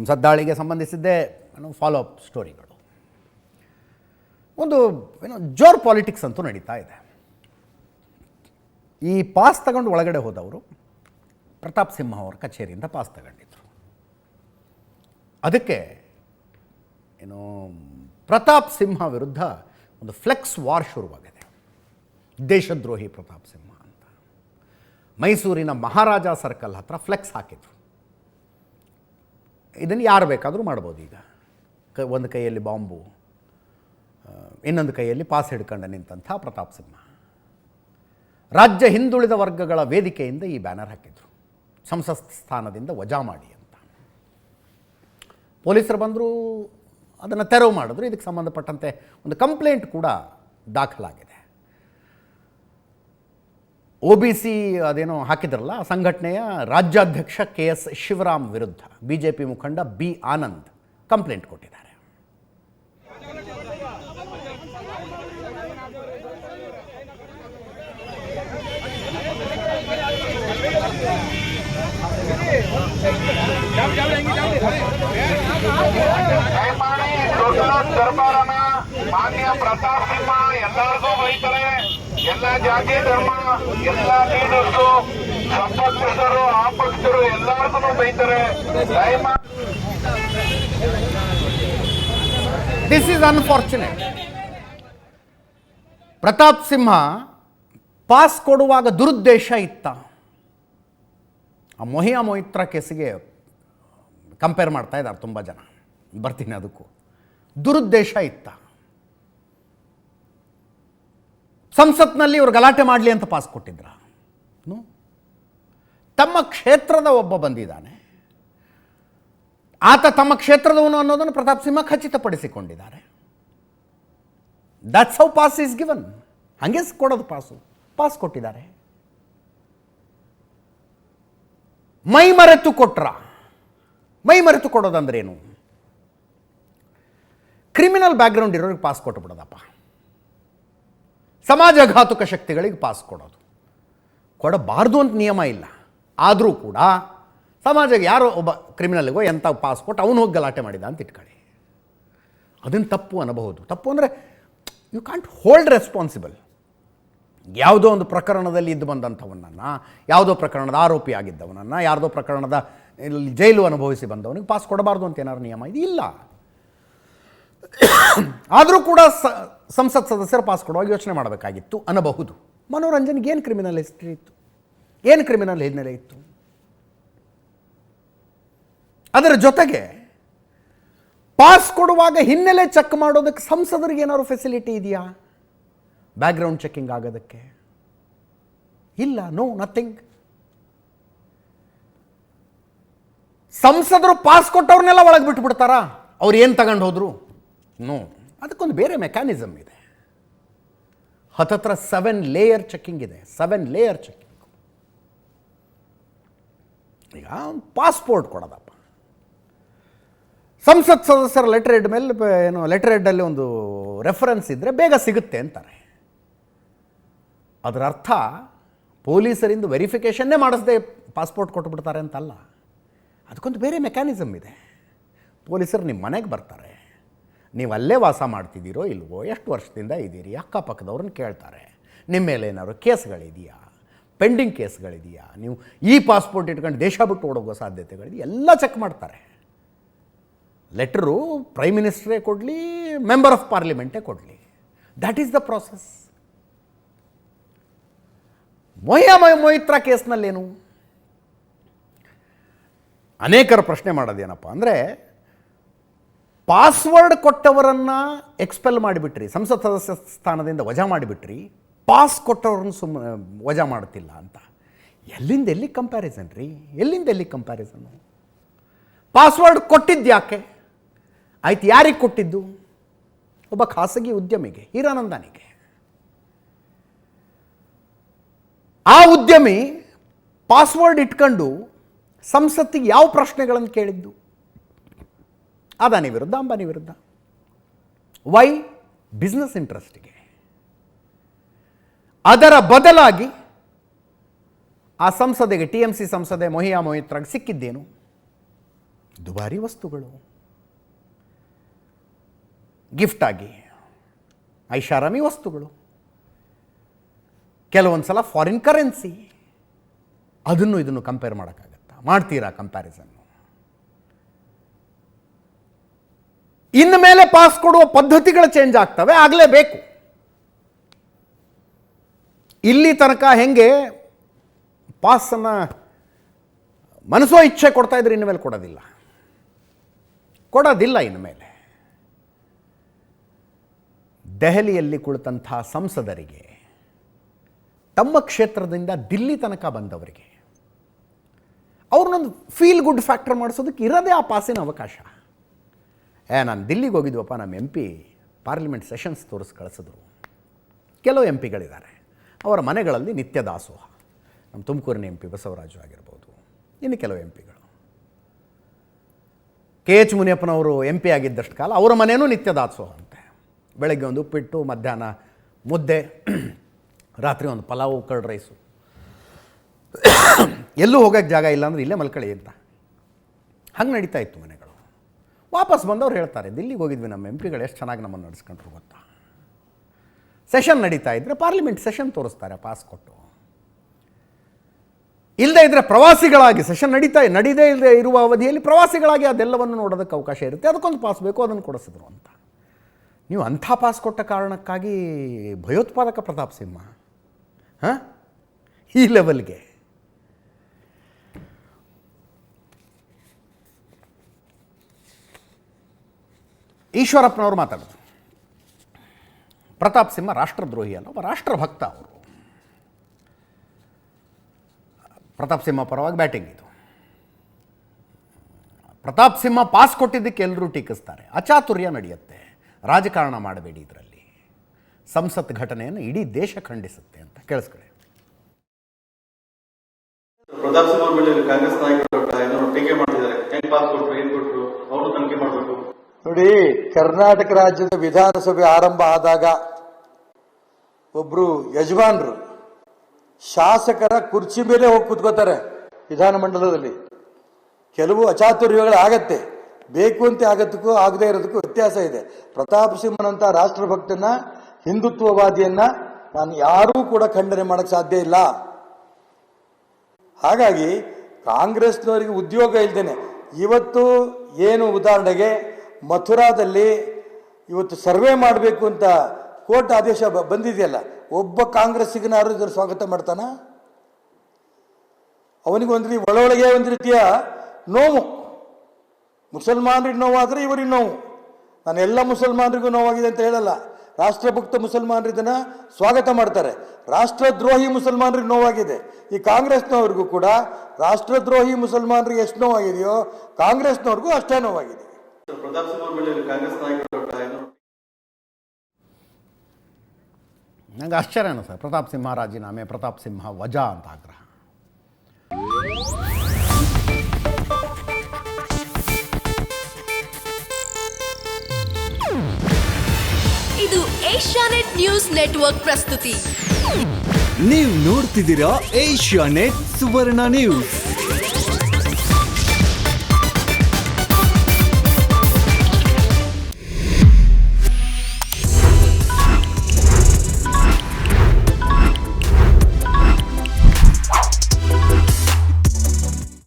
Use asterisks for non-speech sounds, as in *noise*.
ಸಂಸತ್ ದಾಳಿಗೆ ಸಂಬಂಧಿಸಿದ್ದೇ follow up ಸ್ಟೋರಿಗಳು ಒಂದು ಏನು ಜೋರ್ ಪಾಲಿಟಿಕ್ಸ್ ಅಂತೂ ನಡೀತಾ ಇದೆ. ಈ ಪಾಸ್ ತಗೊಂಡು ಒಳಗಡೆ ಹೋದವರು ಪ್ರತಾಪ್ ಸಿಂಹ ಅವರ ಕಚೇರಿಯಿಂದ ಪಾಸ್ ತಗೊಂಡಿದ್ರು. ಅದಕ್ಕೆ ಏನು ಪ್ರತಾಪ್ ಸಿಂಹ ವಿರುದ್ಧ ಒಂದು ಫ್ಲೆಕ್ಸ್ ವಾರ್ ಶುರುವಾಗಿದೆ. ದೇಶದ್ರೋಹಿ ಪ್ರತಾಪ್ ಸಿಂಹ ಅಂತ. ಮೈಸೂರಿನ ಮಹಾರಾಜ ಸರ್ಕಲ್ ಹತ್ರ ಫ್ಲೆಕ್ಸ್ ಹಾಕಿದ್ರು. ಇದನ್ನು ಯಾರು ಬೇಕಾದರೂ ಮಾಡ್ಬೋದು ಈಗ. ಕ, ಒಂದು ಕೈಯಲ್ಲಿ ಬಾಂಬು ಇನ್ನೊಂದು ಕೈಯಲ್ಲಿ ಪಾಸ್ ಹಿಡ್ಕೊಂಡು ನಿಂತಹ ಪ್ರತಾಪ್ ಸಿಂಹ. ರಾಜ್ಯ ಹಿಂದುಳಿದ ವರ್ಗಗಳ ವೇದಿಕೆಯಿಂದ ಈ ಬ್ಯಾನರ್ ಹಾಕಿದ್ರು. ಸಂಸತ್ ಸ್ಥಾನದಿಂದ ವಜಾ ಮಾಡಿ ಅಂತ. ಪೊಲೀಸರು ಬಂದರೂ ಅದನ್ನು ತೆರವು ಮಾಡಿದ್ರು. ಇದಕ್ಕೆ ಸಂಬಂಧಪಟ್ಟಂತೆ ಒಂದು ಕಂಪ್ಲೇಂಟ್ ಕೂಡ ದಾಖಲಾಗಿದೆ. ಒ ಬಿ ಸಿ ಅದೇನೋ ಹಾಕಿದ್ರಲ್ಲ, ಸಂಘಟನೆಯ ರಾಜ್ಯಾಧ್ಯಕ್ಷ ಕೆ ಎಸ್ ಶಿವರಾಮ್ ವಿರುದ್ಧ ಬಿ ಜೆ ಪಿ ಮುಖಂಡ ಬಿ ಆನಂದ್ ಕಂಪ್ಲೇಂಟ್ ಕೊಟ್ಟಿದ್ದಾರೆ. ಮಾನ್ಯ ಪ್ರತಾಪ್ ಸಿಂಹ ಎಲ್ಲರಿಗೂ ಬೈತಾರೆ ಎಲ್ಲ ಜಾತಿ, ಧರ್ಮ, ಎಲ್ಲ ಲೀಡರ್ಸ್ ಸಂಪಕ್ಷರು ಆಪಕ್ಷರು ಎಲ್ಲರಿಗೂ ಬೈತಾರೆ. This is unfortunate Pratap Simha pass ಕೊಡುವಾಗ ದುರುದ್ದೇಶ ಇತ್ತ. ಆ ಮೊಹಿಯಾ ಮೊಹಿತ್ರ ಕೇಸಿಗೆ ಕಂಪೇರ್ ಮಾಡ್ತಾ ಇದ್ದಾರೆ ತುಂಬ ಜನ. ಬರ್ತೀನಿ ಅದಕ್ಕೂ. ದುರುದ್ದೇಶ ಇತ್ತ. ಸಂಸತ್ನಲ್ಲಿ ಇವರು ಗಲಾಟೆ ಮಾಡಲಿ ಅಂತ ಪಾಸ್ ಕೊಟ್ಟಿದ್ರ. ತಮ್ಮ ಕ್ಷೇತ್ರದ ಒಬ್ಬ ಬಂದಿದ್ದಾನೆ. ಆತ ತಮ್ಮ ಕ್ಷೇತ್ರದವನು ಅನ್ನೋದನ್ನು Pratap Simha ಖಚಿತಪಡಿಸಿಕೊಂಡಿದ್ದಾರೆ. That's how pass is given ಹಂಗೆ ಕೊಡೋದು ಪಾಸು. ಪಾಸ್ ಕೊಟ್ಟಿದ್ದಾರೆ. ಮೈ ಮರೆತು ಕೊಟ್ರ. ಮೈ ಮರೆತು ಕೊಡೋದಂದ್ರೇನು? ಕ್ರಿಮಿನಲ್ ಬ್ಯಾಕ್ಗ್ರೌಂಡ್ ಇರೋರಿಗೆ ಪಾಸ್ ಕೊಟ್ಬಿಡೋದಪ್ಪ. ಸಮಾಜಘಾತುಕ ಶಕ್ತಿಗಳಿಗೆ ಪಾಸ್ ಕೊಡೋದು. ಕೊಡಬಾರ್ದು ಅಂತ ನಿಯಮ ಇಲ್ಲ. ಆದರೂ ಕೂಡ ಸಮಾಜಕ್ಕೆ ಯಾರೋ ಒಬ್ಬ ಕ್ರಿಮಿನಲ್ಗೋ ಎಂಥ ಪಾಸ್ ಕೊಟ್ಟು ಅವನು ಹೋಗಿ ಗಲಾಟೆ ಮಾಡಿದ ಅಂತ ಇಟ್ಕೊಳ್ಳಿ. ಅದನ್ನು ತಪ್ಪು ಅನ್ನಬಹುದು. ತಪ್ಪು ಅಂದರೆ ಯು ಕಾಂಟ್ ಹೋಲ್ಡ್ ರೆಸ್ಪಾನ್ಸಿಬಲ್ ಯಾವುದೋ ಒಂದು ಪ್ರಕರಣದಲ್ಲಿ ಇದ್ದು ಬಂದಂಥವನನ್ನು, ಯಾವುದೋ ಪ್ರಕರಣದ ಆರೋಪಿ ಆಗಿದ್ದವನನ್ನು, ಯಾರದೋ ಪ್ರಕರಣದ ಇಲ್ಲಿ ಜೈಲು ಅನುಭವಿಸಿ ಬಂದವನಿಗೆ ಪಾಸ್ ಕೊಡಬಾರ್ದು ಅಂತ ಏನಾದ್ರು ನಿಯಮ ಇದು ಇಲ್ಲ. ಆದರೂ ಕೂಡ ಸ ಸಂಸತ್ ಸದಸ್ಯರು ಪಾಸ್ ಕೊಡುವಾಗ ಯೋಚನೆ ಮಾಡಬೇಕಾಗಿತ್ತು ಅನ್ನಬಹುದು. ಮನೋರಂಜನ್ಗೆ ಏನು ಕ್ರಿಮಿನಲ್ ಹಿಸ್ಟ್ರಿ ಇತ್ತು? ಏನು ಕ್ರಿಮಿನಲ್ ಹಿನ್ನೆಲೆ ಇತ್ತು? ಅದರ ಜೊತೆಗೆ ಪಾಸ್ ಕೊಡುವಾಗ ಹಿನ್ನೆಲೆ ಚೆಕ್ ಮಾಡೋದಕ್ಕೆ ಸಂಸದರಿಗೆ ಏನಾದ್ರು ಫೆಸಿಲಿಟಿ ಇದೆಯಾ? ಬ್ಯಾಕ್ಗ್ರೌಂಡ್ ಚೆಕಿಂಗ್ ಆಗೋದಕ್ಕೆ? ಇಲ್ಲ ನೋ ನಥಿಂಗ್ ಸಂಸದರು ಪಾಸ್ ಕೊಟ್ಟವ್ರನ್ನೆಲ್ಲ ಒಳಗೆ ಬಿಟ್ಬಿಡ್ತಾರಾ? ಅವ್ರು ಏನು ತಗೊಂಡು ಹೋದ್ರು? ನೋ ಅದಕ್ಕೊಂದು ಬೇರೆ ಮೆಕ್ಯಾನಿಸಮ್ ಇದೆ. ಹತ್ತತ್ರ ಸೆವೆನ್ ಲೇಯರ್ ಚೆಕ್ಕಿಂಗ್ ಇದೆ. ಸೆವೆನ್ ಲೇಯರ್ ಚೆಕ್ಕಿಂಗ್ ಈಗ ಪಾಸ್ಪೋರ್ಟ್ ಕೊಡೋದಪ್ಪ. ಸಂಸತ್ ಸದಸ್ಯರ ಲೆಟರ್ ಹೆಡ್ ಮೇಲೆ ಏನು ಲೆಟರ್ ಹೆಡ್ಡಲ್ಲಿ ಒಂದು ರೆಫರೆನ್ಸ್ ಇದ್ದರೆ ಬೇಗ ಸಿಗುತ್ತೆ ಅಂತಾರೆ. ಅದರ ಅರ್ಥ ಪೊಲೀಸರಿಂದ ವೆರಿಫಿಕೇಷನ್ನೇ ಮಾಡಿಸದೆ ಪಾಸ್ಪೋರ್ಟ್ ಕೊಟ್ಬಿಡ್ತಾರೆ ಅಂತಲ್ಲ. ಅದಕ್ಕೊಂದು ಬೇರೆ ಮೆಕ್ಯಾನಿಸಮ್ ಇದೆ. ಪೊಲೀಸರು ನಿಮ್ಮ ಮನೆಗೆ ಬರ್ತಾರೆ. ನೀವು ಅಲ್ಲೇ ವಾಸ ಮಾಡ್ತಿದ್ದೀರೋ ಇಲ್ವೋ, ಎಷ್ಟು ವರ್ಷದಿಂದ ಇದ್ದೀರಿ, ಅಕ್ಕಪಕ್ಕದವ್ರನ್ನ ಕೇಳ್ತಾರೆ. ನಿಮ್ಮ ಮೇಲೆ ಏನಾದ್ರು ಕೇಸ್ಗಳಿದೆಯಾ? ಪೆಂಡಿಂಗ್ ಕೇಸ್ಗಳಿದೆಯಾ? ನೀವು ಈ ಪಾಸ್ಪೋರ್ಟ್ ಇಟ್ಕೊಂಡು ದೇಶ ಬಿಟ್ಟು ಓಡೋಗೋ ಸಾಧ್ಯತೆಗಳಿದೆ, ಎಲ್ಲ ಚೆಕ್ ಮಾಡ್ತಾರೆ. ಲೆಟ್ರು ಪ್ರೈಮ್ ಮಿನಿಸ್ಟ್ರೇ ಕೊಡಲಿ, ಮೆಂಬರ್ ಆಫ್ ಪಾರ್ಲಿಮೆಂಟೇ ಕೊಡಲಿ. ದ್ಯಾಟ್ ಈಸ್ ದ ಪ್ರಾಸೆಸ್ ಮೊಯ್ಯ ಮೊಯಿತ್ರ ಕೇಸ್ನಲ್ಲೇನು? ಅನೇಕರ ಪ್ರಶ್ನೆ ಮಾಡೋದೇನಪ್ಪ ಅಂದರೆ ಪಾಸ್ವರ್ಡ್ ಕೊಟ್ಟವರನ್ನು ಎಕ್ಸ್ಪೆಲ್ ಮಾಡಿಬಿಟ್ರಿ. ಸಂಸತ್ ಸದಸ್ಯ ಸ್ಥಾನದಿಂದ ವಜಾ ಮಾಡಿಬಿಟ್ರಿ. ಪಾಸ್ ಕೊಟ್ಟವ್ರನ್ನ ಸುಮ್ಮನೆ ವಜಾ ಮಾಡ್ತಿಲ್ಲ ಅಂತ. ಎಲ್ಲಿಂದ ಎಲ್ಲಿ ಕಂಪ್ಯಾರಿಸನ್ ರೀ? ಎಲ್ಲಿಂದ ಎಲ್ಲಿ ಕಂಪ್ಯಾರಿಸನ್ ಪಾಸ್ವರ್ಡ್ ಕೊಟ್ಟಿದ್ದು ಯಾಕೆ? ಆಯ್ತು ಯಾರಿಗೆ ಕೊಟ್ಟಿದ್ದು? ಒಬ್ಬ ಖಾಸಗಿ ಉದ್ಯಮಿಗೆ, ಹೀರಾನಂದನಿಗೆ. ಆ ಉದ್ಯಮಿ ಪಾಸ್ವರ್ಡ್ ಇಟ್ಕೊಂಡು ಸಂಸತ್ತಿಗೆ ಯಾವ ಪ್ರಶ್ನೆಗಳನ್ನು ಕೇಳಿದ್ದು? ಅದಾನಿ ವಿರುದ್ಧ, ಅಂಬಾನಿ ವಿರುದ್ಧ. ವೈ ಬಿಸ್ನೆಸ್ ಇಂಟ್ರೆಸ್ಟಿಗೆ ಅದರ ಬದಲಾಗಿ ಆ ಸಂಸದೆಗೆ, ಟಿ ಎಂ ಸಿ ಸಂಸದೆ ಮೊಹಿಯಾ ಮೊಹಿತ್ರಾಗ್ ಸಿಕ್ಕಿದ್ದೇನು? ದುಬಾರಿ ವಸ್ತುಗಳು. ಗಿಫ್ಟ್ ಆಗಿ. ಐಷಾರಾಮಿ ವಸ್ತುಗಳು. ಕೆಲವೊಂದು ಸಲ ಫಾರಿನ್ ಕರೆನ್ಸಿ ಅದನ್ನು ಇದನ್ನು ಕಂಪೇರ್ ಮಾಡೋಕ್ಕಾಗತ್ತಾ? ಮಾಡ್ತೀರಾ ಕಂಪ್ಯಾರಿಸನ್ನು ಇನ್ನು ಮೇಲೆ ಪಾಸ್ ಕೊಡುವ ಪದ್ಧತಿಗಳು ಚೇಂಜ್ ಆಗ್ತವೆ, ಆಗಲೇಬೇಕು. ಇಲ್ಲಿ ತನಕ ಹೆಂಗೆ ಪಾಸನ್ನು ಮನಸ್ಸೋ ಇಚ್ಛೆ ಕೊಡ್ತಾ ಇದ್ರೆ ಇನ್ನು ಮೇಲೆ ಕೊಡೋದಿಲ್ಲ. ಕೊಡೋದಿಲ್ಲ ಇನ್ನು ಮೇಲೆ. ದೆಹಲಿಯಲ್ಲಿ ಕುಳಿತಂಥ ಸಂಸದರಿಗೆ, ತಮ್ಮ ಕ್ಷೇತ್ರದಿಂದ ದಿಲ್ಲಿ ತನಕ ಬಂದವರಿಗೆ, ಅವ್ರನ್ನೊಂದು ಫೀಲ್ ಗುಡ್ ಫ್ಯಾಕ್ಟರ್ ಮಾಡಿಸೋದಕ್ಕೆ ಇರೋದೇ ಆ ಪಾಸಿನ ಅವಕಾಶ. ಏ, ನಾನು ದಿಲ್ಲಿಗೆ ಹೋಗಿದ್ವಪ್ಪ ನಮ್ಮ ಎಂ ಪಿ ಪಾರ್ಲಿಮೆಂಟ್ ಸೆಷನ್ಸ್ ತೋರಿಸಿ ಕಳಿಸಿದ್ರು. ಕೆಲವು ಎಂ ಪಿಗಳಿದ್ದಾರೆ ಅವರ ಮನೆಗಳಲ್ಲಿ ನಿತ್ಯ ದಾಸೋಹ. ನಮ್ಮ ತುಮಕೂರಿನ ಎಂ ಪಿ ಬಸವರಾಜು ಆಗಿರ್ಬೋದು. ಇನ್ನು ಕೆಲವು ಎಂ ಪಿಗಳು ಕೆ ಎಚ್ ಮುನಿಯಪ್ಪನವರು ಎಂ ಪಿ ಆಗಿದ್ದಷ್ಟು ಕಾಲ ಅವರ ಮನೆಯೂ ನಿತ್ಯ ದಾಸೋಹ ಅಂತೆ. ಬೆಳಗ್ಗೆ ಒಂದು ಉಪ್ಪಿಟ್ಟು ಮಧ್ಯಾಹ್ನ ಮುದ್ದೆ, *coughs* ರಾತ್ರಿ ಒಂದು ಪಲಾವು, ಕರ್ಡ್ ರೈಸು. *coughs* ಎಲ್ಲೂ ಹೋಗೋಕ್ಕೆ ಜಾಗ ಇಲ್ಲ ಅಂದ್ರೆ ಇಲ್ಲೇ ಮಲ್ಕಳಿ ಅಂತ. ಹಂಗೆ ನಡೀತಾ ಇತ್ತು ಮನೆಗಳು. ವಾಪಸ್ ಬಂದವ್ರು ಹೇಳ್ತಾರೆ, ದಿಲ್ಲಿಗೆ ಹೋಗಿದ್ವಿ ನಮ್ಮ ಎಂ ಪಿಗಳು ಎಷ್ಟು ಚೆನ್ನಾಗಿ ನಮ್ಮನ್ನು ನಡೆಸ್ಕೊಂಡ್ರು ಗೊತ್ತಾ? ಸೆಷನ್ ನಡೀತಾ ಇದ್ದರೆ ಪಾರ್ಲಿಮೆಂಟ್ ಸೆಷನ್ ತೋರಿಸ್ತಾರೆ ಪಾಸ್ ಕೊಟ್ಟು. ಇಲ್ಲದೇ ಇದ್ದರೆ ಪ್ರವಾಸಿಗಳಾಗಿ ಸೆಷನ್ ನಡೀತಾ, ನಡೀದೇ ಇಲ್ಲದೆ ಇರುವ ಅವಧಿಯಲ್ಲಿ ಪ್ರವಾಸಿಗಳಾಗಿ ಅದೆಲ್ಲವನ್ನು ನೋಡೋದಕ್ಕೆ ಅವಕಾಶ ಇರುತ್ತೆ. ಅದಕ್ಕೊಂದು ಪಾಸ್ ಬೇಕು, ಅದನ್ನು ಕೊಡಿಸಿದ್ರು ಅಂತ. ನೀವು ಅಂಥ ಪಾಸ್ ಕೊಟ್ಟ ಕಾರಣಕ್ಕಾಗಿ ಭಯೋತ್ಪಾದಕ ಪ್ರತಾಪ್ ಸಿಂಹ, ಹಾಂ? ಈ ಲೆವೆಲ್ಗೆ ಈಶ್ವರಪ್ಪನವರು ಮಾತಾಡೋದು. ಪ್ರತಾಪ್ ಸಿಂಹ ರಾಷ್ಟ್ರದ್ರೋಹಿ ಅಲ್ಲ, ಒಬ್ಬ ರಾಷ್ಟ್ರಭಕ್ತ ಅವರು. ಪ್ರತಾಪ್ ಸಿಂಹ ಪರವಾಗಿ ಬ್ಯಾಟಿಂಗ್ ಇದು. ಪ್ರತಾಪ್ ಸಿಂಹ ಪಾಸ್ ಕೊಟ್ಟಿದ್ದಕ್ಕೆ ಎಲ್ಲರೂ ಟೀಕಿಸ್ತಾರೆ. ಅಚಾತುರ್ಯ ನಡೆಯುತ್ತೆ. ರಾಜಕಾರಣ ಮಾಡಬೇಡಿ ಇದರಲ್ಲಿ. ಸಂಸತ್ ಘಟನೆಯನ್ನು ಇಡೀ ದೇಶ ಖಂಡಿಸುತ್ತೆ ಅಂತ ಕೇಳಿಸ್ಕೊಳ್ಳಿ. ಪ್ರತಾಪ್ ಸಿಂಹ ಕಾಂಗ್ರೆಸ್ ನಾಯಕರು ಟೀಕೆ ಮಾಡಿದ್ದಾರೆ ಹೆಂಗ್ ಪಾಸ್ ಕೊಟ್ಟರು ಏನ್ ಕೊಟ್ಟರು ಅವರು ತನಿಖೆ ಮಾಡಬೇಕು. ನೋಡಿ, ಕರ್ನಾಟಕ ರಾಜ್ಯದ ವಿಧಾನಸಭೆ ಆರಂಭ ಆದಾಗ ಒಬ್ರು ಯಜಮಾನರು ಶಾಸಕರ ಕುರ್ಚಿ ಮೇಲೆ ಹೋಗಿ ಕೂತ್ಕೋತಾರೆ ವಿಧಾನಮಂಡಲದಲ್ಲಿ ಕೆಲವು ಅಚಾತುರ್ಯಗಳು ಆಗತ್ತೆ. ಬೇಕು ಅಂತ ಆಗತ್ತಕ್ಕೂ ಆಗದೇ ಇರೋದಕ್ಕೂ ವ್ಯತ್ಯಾಸ ಇದೆ. ಪ್ರತಾಪ್ ಸಿಂಹನಂತ ರಾಷ್ಟ್ರಭಕ್ತನ ಹಿಂದುತ್ವವಾದಿಯನ್ನ ನಾನು ಯಾರೂ ಕೂಡ ಖಂಡನೆ ಮಾಡಕ್ ಸಾಧ್ಯ ಇಲ್ಲ. ಹಾಗಾಗಿ ಕಾಂಗ್ರೆಸ್ನವರಿಗೆ ಉದ್ಯೋಗ ಇಲ್ದೇನೆ. ಇವತ್ತು ಏನು ಉದಾಹರಣೆಗೆ ಮಥುರಾದಲ್ಲಿ ಇವತ್ತು ಸರ್ವೆ ಮಾಡಬೇಕು ಅಂತ ಕೋರ್ಟ್ ಆದೇಶ ಬಂದಿದೆಯಲ್ಲ, ಒಬ್ಬ ಕಾಂಗ್ರೆಸ್ಸಿಗನಾರು ಇದ್ರ ಸ್ವಾಗತ ಮಾಡ್ತಾನ? ಅವನಿಗೆ ಒಂದು ರೀ- ಒಳೊಳಗೆ ಒಂದು ರೀತಿಯ ನೋವು. ಮುಸಲ್ಮಾನರಿಗೆ ನೋವಾದರೆ ಇವರಿಗೆ ನೋವು. ನಾನು ಎಲ್ಲ ಮುಸಲ್ಮಾನರಿಗೂ ನೋವಾಗಿದೆ ಅಂತ ಹೇಳಲ್ಲ. ರಾಷ್ಟ್ರಭಕ್ತ ಮುಸಲ್ಮಾನರು ಇದನ್ನು ಸ್ವಾಗತ ಮಾಡ್ತಾರೆ. ರಾಷ್ಟ್ರದ್ರೋಹಿ ಮುಸಲ್ಮಾನರಿಗೆ ನೋವಾಗಿದೆ. ಈ ಕಾಂಗ್ರೆಸ್ನವ್ರಿಗೂ ಕೂಡ ರಾಷ್ಟ್ರದ್ರೋಹಿ ಮುಸಲ್ಮಾನರಿಗೆ ಎಷ್ಟು ನೋವಾಗಿದೆಯೋ ಕಾಂಗ್ರೆಸ್ನವ್ರಿಗೂ ಅಷ್ಟೇ ನೋವಾಗಿದೆ. ಪ್ರತಾಪ್ ಸಿಂಹ ಅವ್ರ ಮೇಲೆ ಕಾಂಗ್ರೆಸ್ ನಾಯಕರು ಏನೋ? ನನಗೆ ಆಶ್ಚರ್ಯ ಅನಿಸ್ತದೆ ಪ್ರತಾಪ್ ಸಿಂಹ ರಾಜೀನಾಮೆ ಪ್ರತಾಪ್ ಸಿಂಹ ವಜಾ ಅಂತ ಆಗ್ರಹ. ಇದು ಏಷ್ಯಾನೆಟ್ ನ್ಯೂಸ್ ನೆಟ್ವರ್ಕ್ ಪ್ರಸ್ತುತಿ. ನೀವು ನೋಡ್ತಿದ್ದೀರಾ ಏಷ್ಯಾ ನೆಟ್ ಸುವರ್ಣ ನ್ಯೂಸ್.